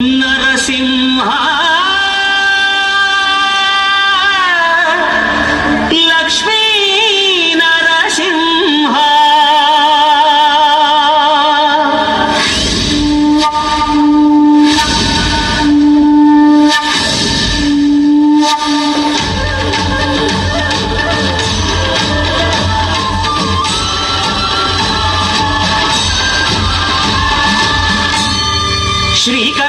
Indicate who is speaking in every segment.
Speaker 1: నరసింహ లక్ష్మీ నరసింహ శ్రీక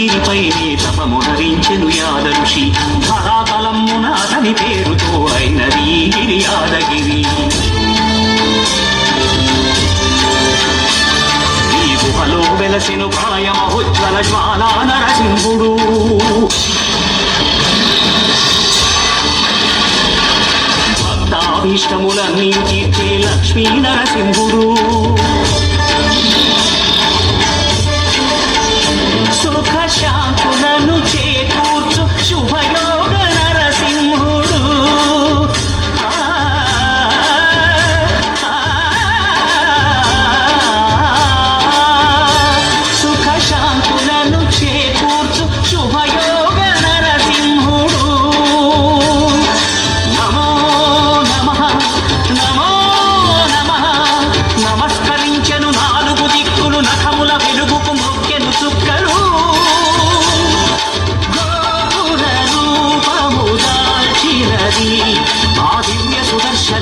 Speaker 1: గిరిపై నీ తపము తపమునరించెను యాదరుషి. మహాబలమున అతని పేరుతో అయినది గిరి యాదగిరి ఈ గుహలో వెలసెను ప్రాయమహోజ్వల జ్వాలా నరసింహుడు. భక్తాభీష్టములన్నీ కీర్తి లక్ష్మీ నరసింహుడు.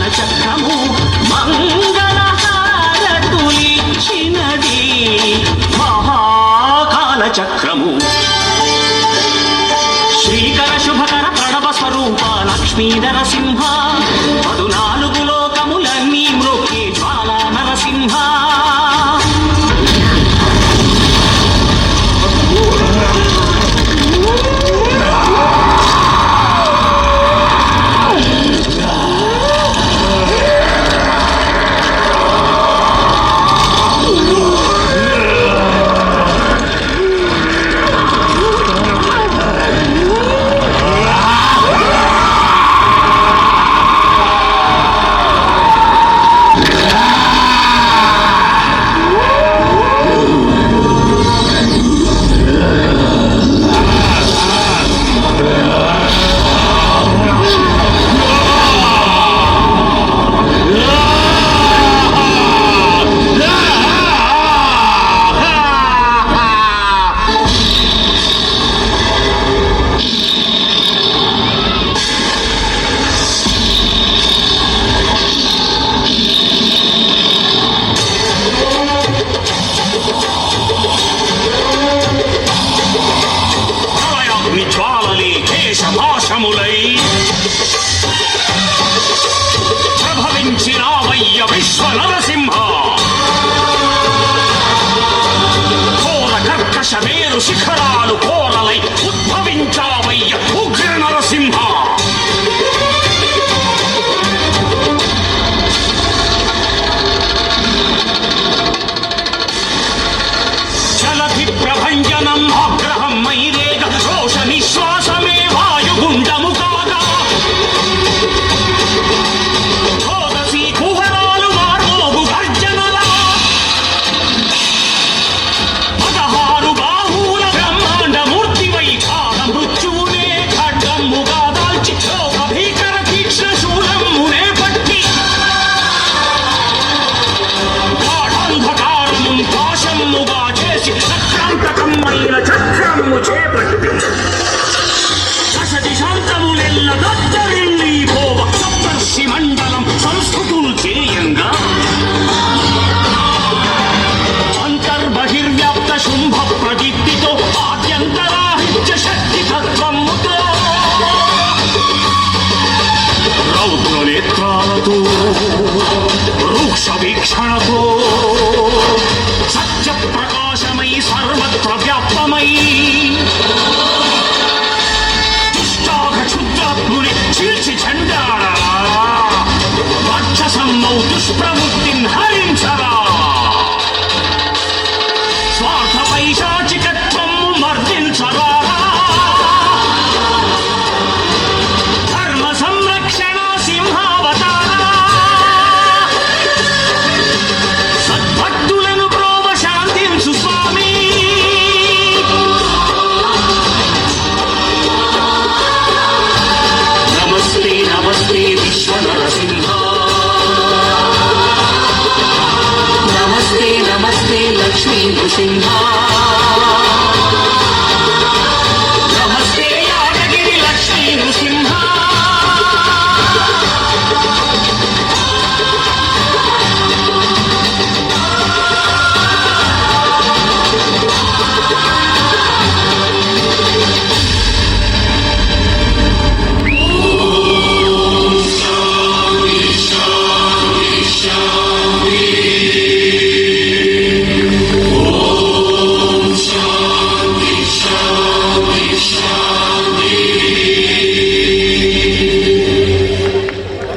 Speaker 1: చక్రము మంగళహారతులిచ్చినది. మహాకాల చక్రము. శ్రీకర శుభకర ప్రణవ స్వరూప లక్ష్మీధర సింహ শিক্ষা
Speaker 2: చేసి
Speaker 1: దశ దిశాంతములెల్ల దత్తరిల్లి పోవ సప్తర్షి మండలం సంస్కృతులు చేయంగా అంతర్బహిర్వ్యాప్త శుంభ ప్రదీప్తితో ఆద్యంతరాహిత్య శక్తి తత్వముతో రౌద్ర నేత్రాలతో వీక్షణతో సత్య ప్రకాశమై సర్వత్ర వ్యాప్తమై 心旁。